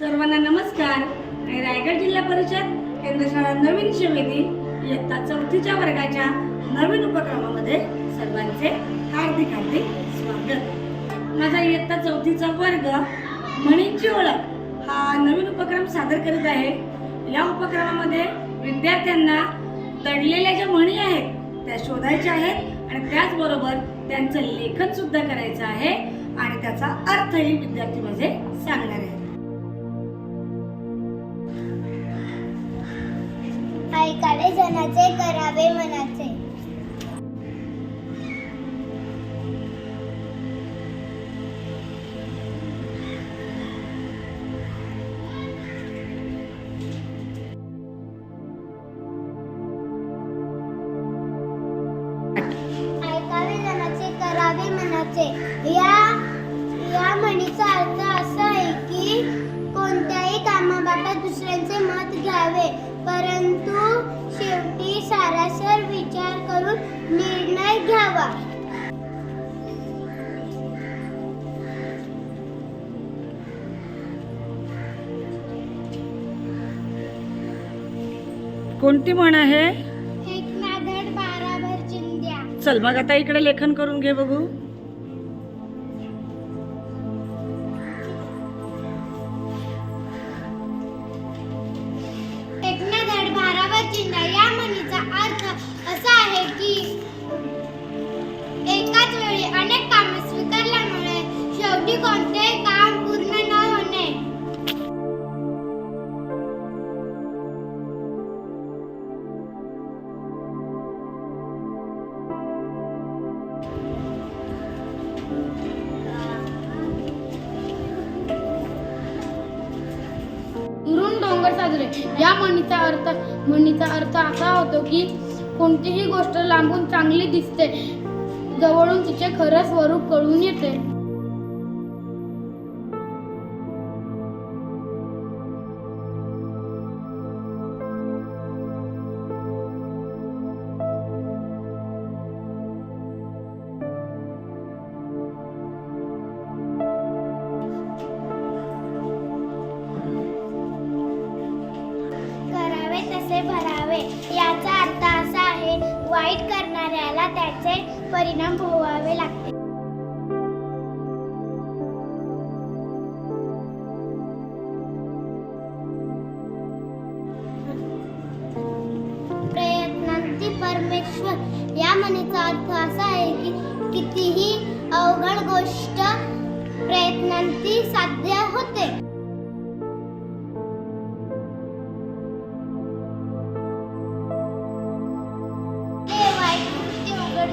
सर्वांना नमस्कार. आणि रायगड जिल्हा परिषद केंद्र शाळा नवीन शिवेतील इयत्ता चौथीच्या वर्गाच्या नवीन उपक्रमामध्ये सर्वांचे हार्दिक हार्दिक स्वागत. माझा इयत्ता चौथीचा वर्ग म्हणींची ओळख हा नवीन उपक्रम सादर करीत आहे. या उपक्रमामध्ये विद्यार्थ्यांना दडलेल्या ज्या म्हणी आहेत त्या शोधायच्या आहेत आणि त्याचबरोबर त्यांचं लेखन सुद्धा करायचं आहे आणि त्याचा अर्थही विद्यार्थी म्हणजे सांगणार आहे ऐकावे जनाचे करावे मनाचे. ऐकावे जनाचे करावे मनाचे. या घ्यावा. कोणती म्हण आहे? एक नाधड बाराभर चिंध्या चल मग आता इकडे लेखन करून घे बघू. शेवटी कोणते काम पूर्ण न होणे. दुरून डोंगर साजरे. या म्हणीचा अर्थ म्हणीचा अर्थ असा होतो की कोणतीही गोष्ट लांबून चांगली दिसते. जवळून तिचे खरं स्वरूप कळून येते. त्याचे परिणाम भोगावे लागते. प्रयत्नांती परमेश्वर. या म्हणीचा अर्थ असा आहे की कितीही अवघड गोष्ट प्रयत्नांती साध्य होते.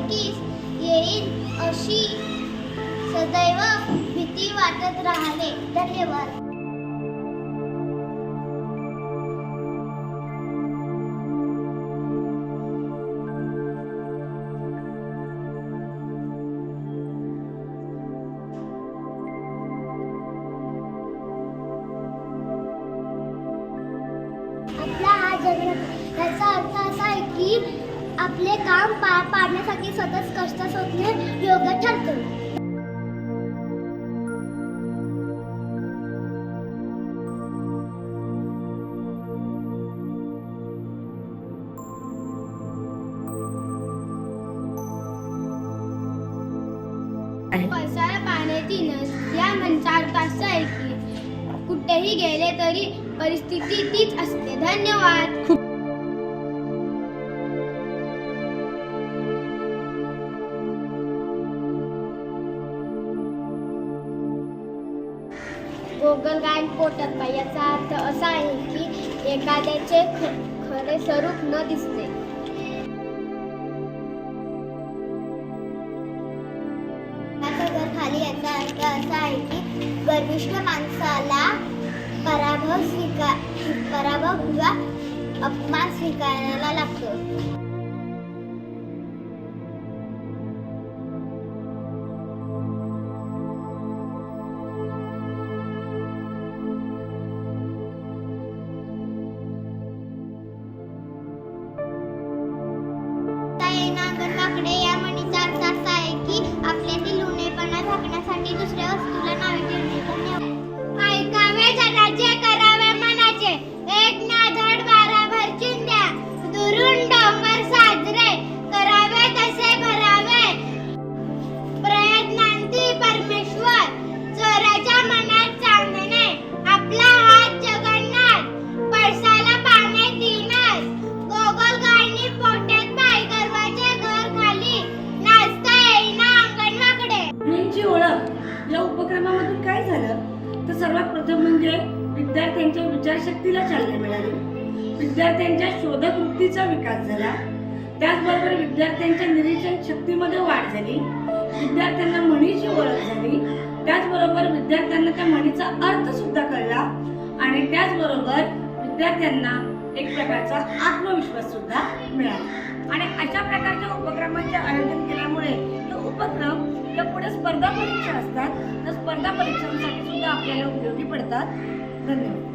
नक्कीच येईल अशी सदैव भीती वाटत राहते धन्यवाद. आपला हा जगण्यात याचा अर्थ असा आहे की आपले काम पार पाडण्यासाठी सतत कष्ट शोधणे योग्य ठरते. पैसाला पाण्याची नस या म्हणीचा अर्थ असा आहे की कुठेही गेले तरी परिस्थिती तीच असते. धन्यवाद. गोगलगाय पोटत पाय याचा अर्थ असा आहे की एखाद्याचे ख- खरे स्वरूप न दिसते. घर खाली याचा अर्थ असा आहे की गर्विष्ठ माणसाला पराभव स्वीकार पराभव किंवा अपमान स्वीकारायला लागतो. झाकण्यासाठी दुसऱ्या वस्तूला नावे ठेवणे उपक्रमामुळे म्हणजे विद्यार्थ्यांच्या विचारशक्तीला चालना मिळाली. विद्यार्थ्यांच्या शोधक वृत्तीचा विकास झाला. त्याचबरोबर विद्यार्थ्यांच्या निरीक्षण शक्तीमध्ये वाढ झाली. विद्यार्थ्यांना म्हणीची ओळख झाली. त्याचबरोबर विद्यार्थ्यांना त्या म्हणीचा अर्थ सुद्धा कळला. आणि त्याचबरोबर विद्यार्थ्यांना एक प्रकारचा आत्मविश्वास सुद्धा मिळाला. आणि अशा प्रकारच्या उपक्रमांचे आयोजन केल्यामुळे उपक्रम या पुढे स्पर्धा परीक्षा असतात. तर स्पर्धा परीक्षांसाठी सुद्धा आपल्याला उपयोगी पडतात. धन्यवाद.